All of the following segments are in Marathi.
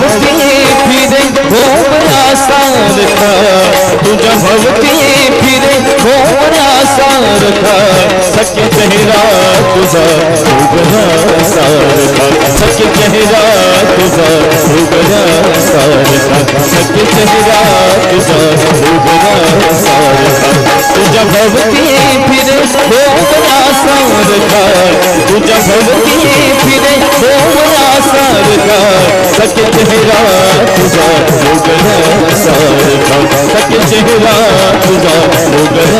भवती फिरे भोवरा सारखा तुझ्या भवती फिरे भोवरा सारखा सख्य चेहरा तुझा उघडा सारखा सख्य चेहरा तुझा उघडा सारखा सख्य चेहरा तुझा उघडा सारखा तुझ्या भवती फिरे भोवरा सारखा तुझ्या भवती फिरे भोवरा सारखा सख्य चेहरा तुझा उघडा सारखा सख्य चेहरा तुझा उघडा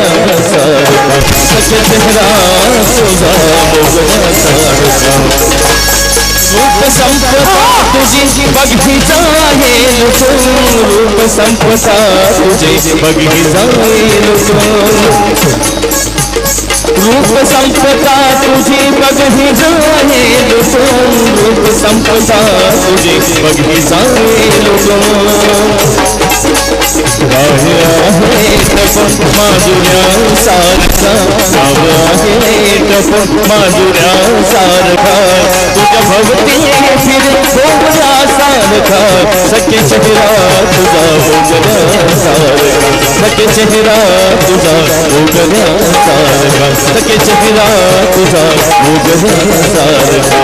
सारखा सख्य चेहरा तुझा उघडा सारखा रूप संपदा तुझी बघी जाईल रूप संपता तुझे बघी जाईल रूप संपदा तुझी बघी जाईल रूप संपता तुझे बघी जाईल माधुर्या सारखा माधुर्या सारखा तुझ्या भवती फिर भोवरा सारखा सख्य चेहरा तुझा भोगरा सारखा सख्य चेहरा तुझा भोगरा सारखा सख्य चेहरा तुझा सारखा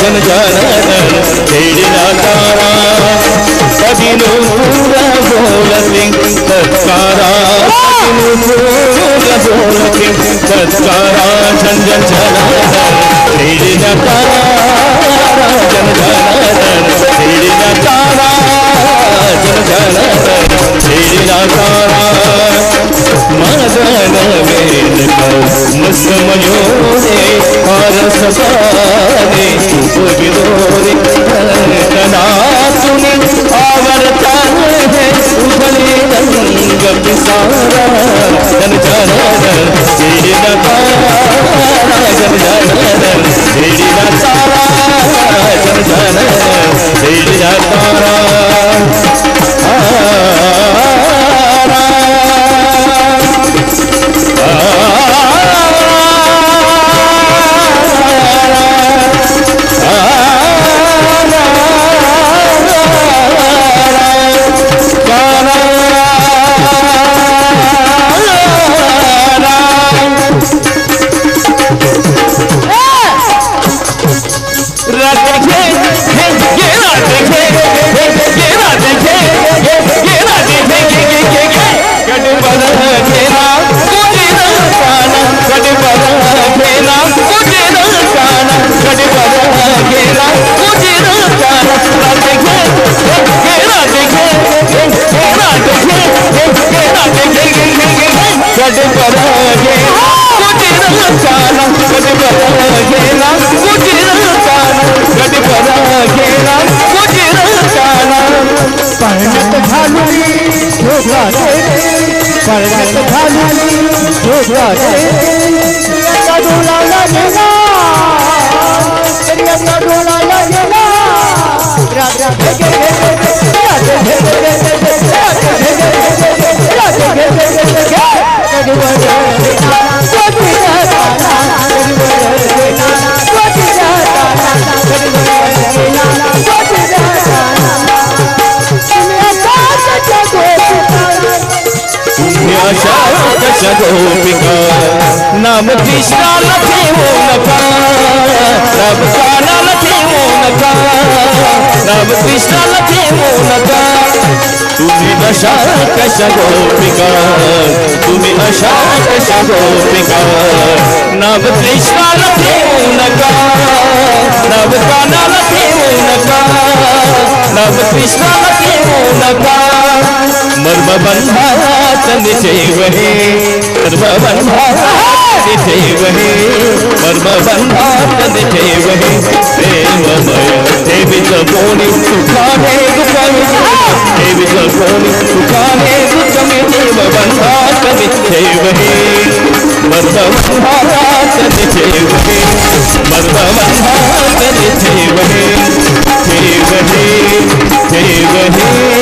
జన జన తేడిన తారా సభిను పూర బోల లింగత్కారా సభిను పూర బోల లింగత్కారా జన తారా సమయోనే హరసపాదే पळण्यात घालून शोभला पाण्यात घालून शोभला स्त्रियांचा गेला स्त्रियांचा गेला राजा तुम्ही कशा गोपिका नाम कृष्णाला ठेवू नका. नाम कानाला ठेवू नका. नाम कृष्णाला ठेवू नका. अशा कशा गोपिका तुम्ही अशा कशा गोपिका नाम कृष्णाला ठेवू नका नाम कानाला ठेवू नका नाम कृष्णाला ठेवू नका मर्म बंधात हे చేయవహి మర్మబంధాన్ని చేయవహి ప్రేమమయ దేవితోని సుఖానే గుణమి దేవితోని సుఖానే గుణమి మర్మబంధాన్ని చేయవహి మర్మబంధాన్ని చేయవహి మర్మబంధాన్ని చేయవహి చేయవహి చేయవహి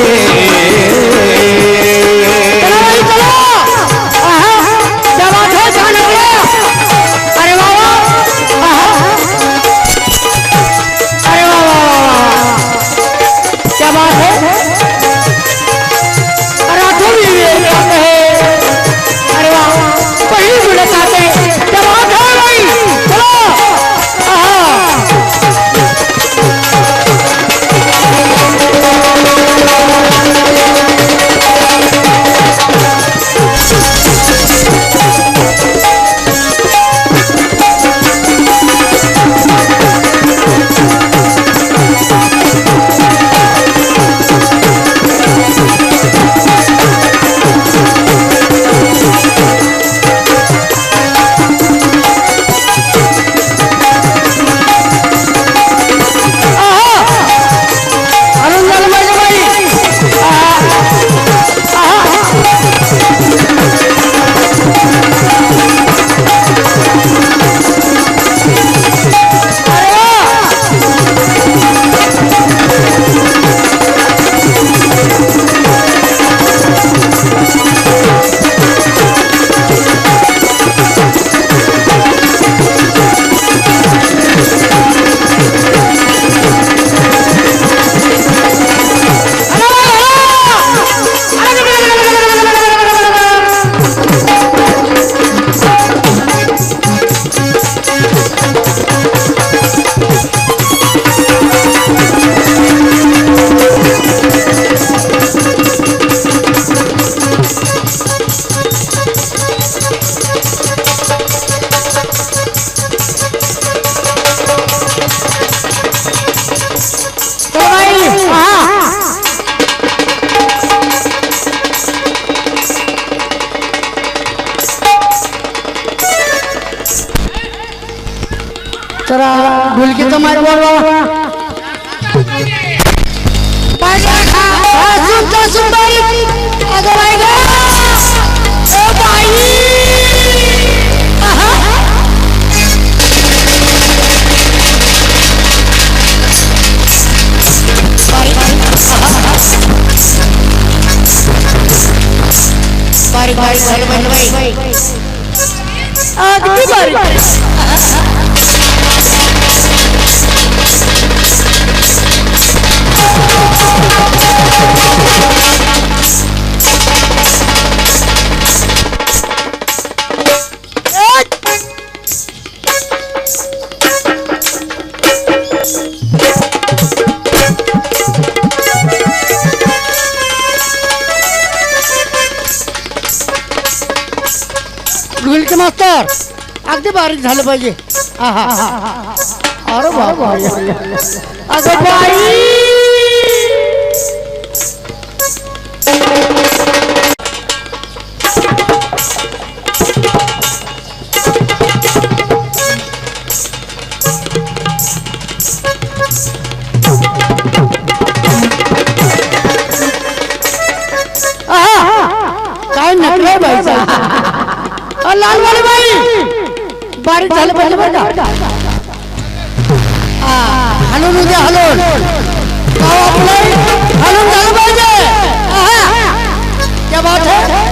बारीक बारीक झालं म्हणलं बाई अगदी बारीक ढोलकी मास्तर? अगदी बारीक झालं पाहिजे. अरे बाबा अगं बाई. हलून उद्या हलून हलून झालं पाहिजे. क्या बात है?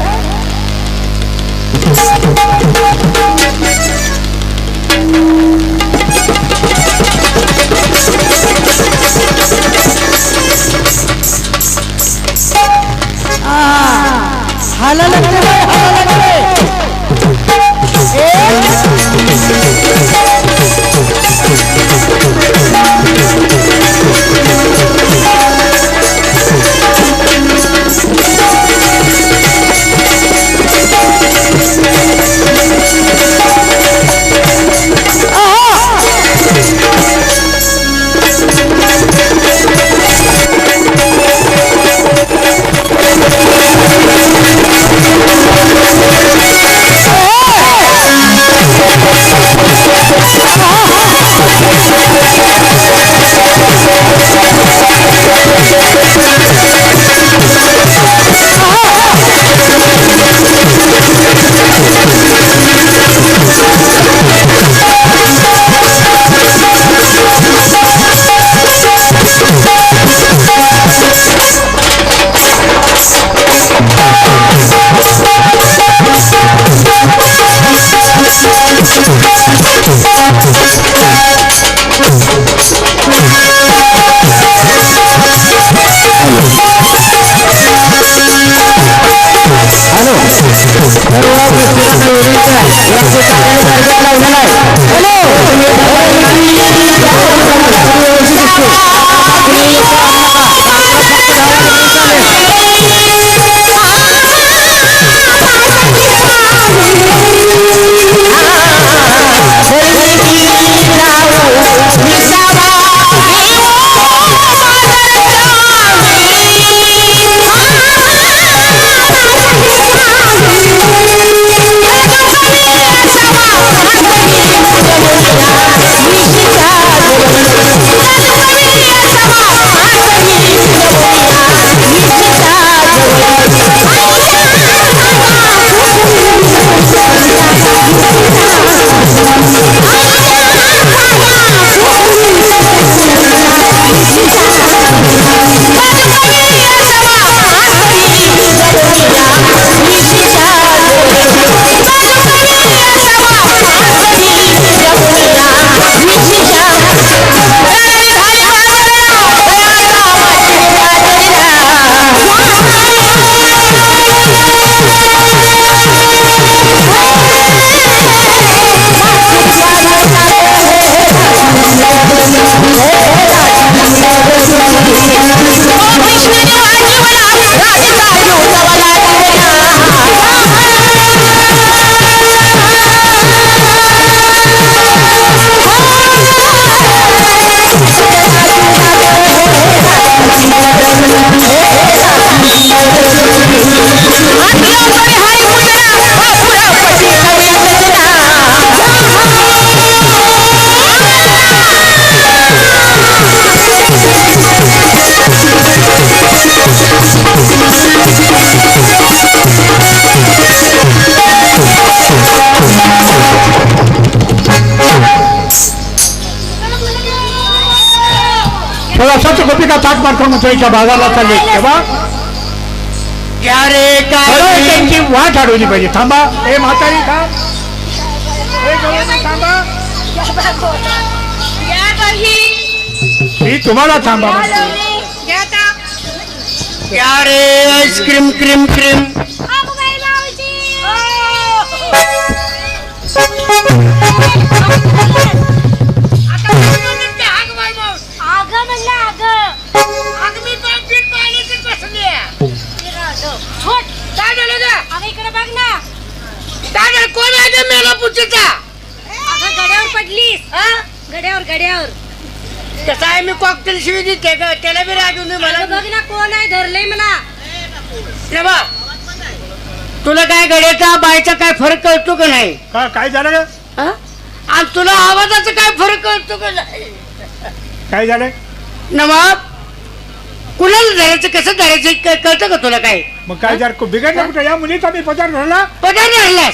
हाला हाला मुसळीच्या भागाला चालले तेव्हा त्यांची वाट अडवली पाहिजे. थांबा. हे म्हातारी हे मी तुम्हाला थांबा रे आईस्क्रीम क्रीम क्रीम. म्हणलं मी पाण्याची बसली छोट. काय झालं ग अगं इकडे बघ ना. काय झालं कोण आहे मेला पुचीचा अगं गड्यावर पडलीस. गड्यावर गड्यावर. कसं आहे मी कॉकटेल शिवी देते ग त्याला बी मला. अगं बघ ना कोण आहे धरलंय मला. तेव्हा तुला काय गड्याचा बायचा काय फरक कळतो का नाही? का काय झालं ग? हा? आणि तुला आवाजाचा काय फरक कळतो का नाही? काय झालं? नवाब कुणाला धरायचं कसं धरायचं क- कळतं का तुला काय मग काय जर बिघडलं कुठं? या मुलीचा मी पदार धरला? पदार राहिलास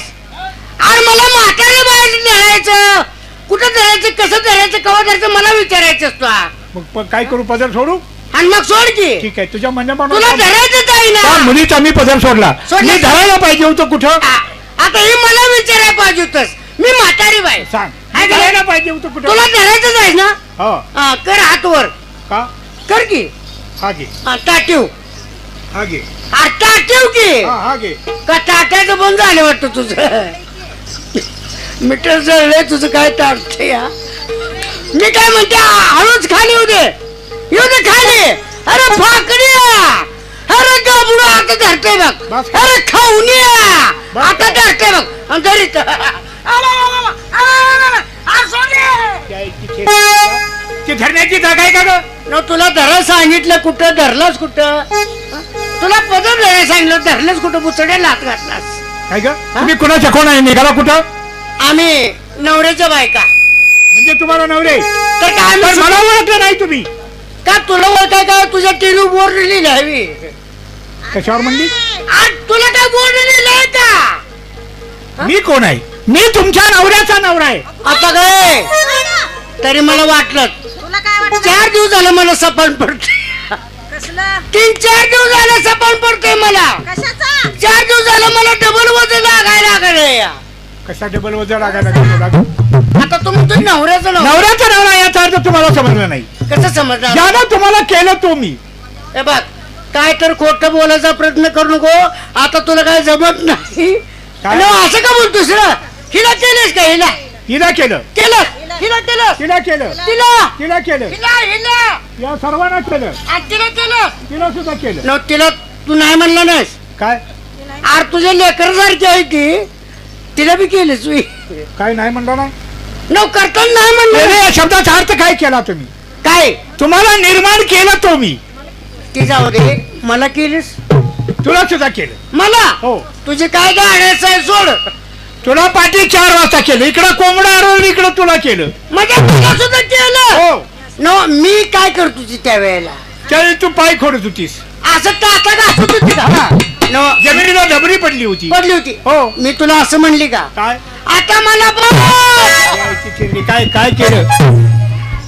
आणि मला म्हातारे बाहेर धरायचं. कुठं धरायचं कसं धरायचं कवा धरायचं मला विचारायचं असतो. मग प- काय करू? पदर सोडू? आणि मग सोड की. ठीक आहे तुझ्या तुला म्हणण्याप्रमाणे धरायचं आहे त्या ना मुलीचा मी पदर सोडला. सोडला. मी धरायला पाहिजे होतं कुठं? आ- आता हे मला विचारायला पाहिजे होतस मी म्हातारी बाई सांग. मी धरायला पाहिजे होतं कुठं? तुला धरायचंच आहे ना? हो. हा, कर हात वर का? कर की हा घे हा, टाटीव हा घे हा, टाटीव की। हा हा घे का टाट्याचं बंद झालं वाटतं तुझं? मीटर जळलंय तुझं काय टाळते या मी काय म्हणते हळूच खाली येऊ दे. येऊ दे खाली. अरे फाकड्या अरे गाबडू आता धरते बघ. बस. अरे खाऊनिया बस. आता धरते बघ. आणि धरीत आला, आला, आला, आला, आला. आ, सोने. त्या इतकी खेळ- ती धरण्याची जागा आहे का ग? न तुला धरा सांगितलं कुठं धरलास कुठं? तुला पदर धरायला सांगितलं धरलंच कुठं बुचड्या लात घातलास. काय ग? तुम्ही कुणाच्या कोण आहे? निघाला कुठं? आम्ही नवऱ्याच्या बायका. म्हणजे तुम्हाला नवरे? तर काय मला ओळखलं नाही तुम्ही. का तुला ओळखाय का? तुझ्या टेलू बोर्ड लिहिलाय. कशावर म्हणली? आज तुला काय बोर्ड लिहिलाय का? मी कोण आहे? मी तुमच्या नवऱ्याचा नवरा आहे. आता काय? तरी मला वाटलं चार दिवस झालं मला सपन पडते कसलं? तीन चार दिवस झालं सपन पडते मला. कशाचा? चार दिवस झालं मला डबल वजन लागायला लागले कशा टेबल वजन लागायला लागला आता तुम्ही तो नवऱ्याचं नाव नवऱ्याचा नवरा याचा अर्थ तुम्हाला समजलं नाही. कसं समजणार ज्यानं तुम्हाला केलं तो मी. हे बघ काय तर खोटं बोलायचा प्रयत्न करू नको. आता तुला काय जमत नाही. काय? असं का बोलतोस हिला केलंस का हिला? हिला केलं. केलं. हिला केलं. तिला केलं. तिला तिला केलं. हिला हिला. या सर्वांना केलं. आणि तिला केलं. तिला सुद्धा केलं. न तिला तू नाही म्हणला नाहीस. काय? आर तुझ्या लेकर सारखी आहे ती. तिला बी केलीस तू. काय नाही म्हणलं नाही न करताना नाही म्हणलं. या शब्दाचा अर्थ काय केला तुम्ही? काय? तुम्हाला निर्माण केलं तो मी. ती जाऊ दे. मला केलीस. तुला सुद्धा केलं. मला? हो. तुझे काय गाड्याचं आहे सोड. तुला पाठी चार वाजता केलं. इकडं कोंबडा आरवलं इकडं तुला केलं. म्हणजे तुला सुद्धा केलं? हो. न मी काय करत होती त्या वेळेला त्यावेळी तू पाय खोडत होतीस. असं घासत होती का न. जमिनीला डबरी पडली होती. पडली होती. हो. मी तुला असं म्हणली का? काय? आता मला बघ यायची चिरली. काय काय केलं?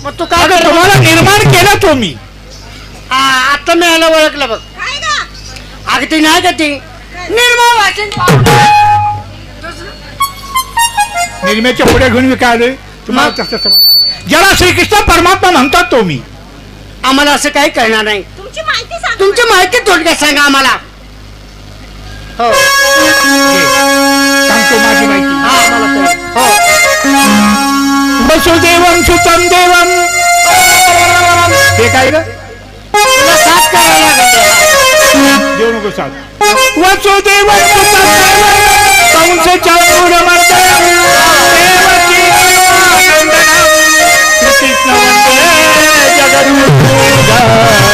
मग तू काय अगं कर तुम्हाला निर्माण केलं तो मी. आता मी याला ओळखलं बघ. काय ग? अगं ती नाही का ती? निर्मळ वाचन निर्म्याच्या पुढे घेऊन मी काय आलोय? तुम्हाला? तसं समजणार ज्याला श्रीकृष्ण परमात्मा म्हणतात तो मी. आम्हाला असं काही कळणार नाही. तुमची माहिती सांग. तुमची माहिती थोडक्यात सांगा आम्हाला. हो. सांगतो माझी माहिती. हा, आम्हाला कळेल. हो. वसुदेवम सुतम देवम हे काय ग? तुला साथ करायला लागेल देऊ नको सांग वसुदेवम सुतम देवम कंस चाऊर Shrikrishna Vande जगद्गुरुजा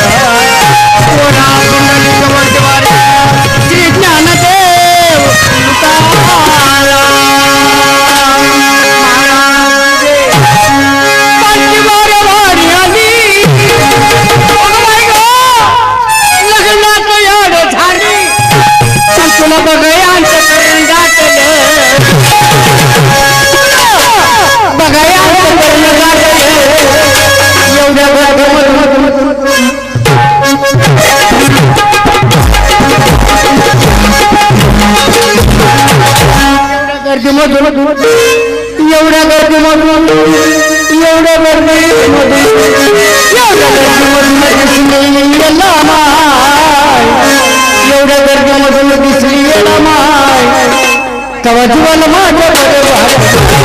you want to work Jumaat malam.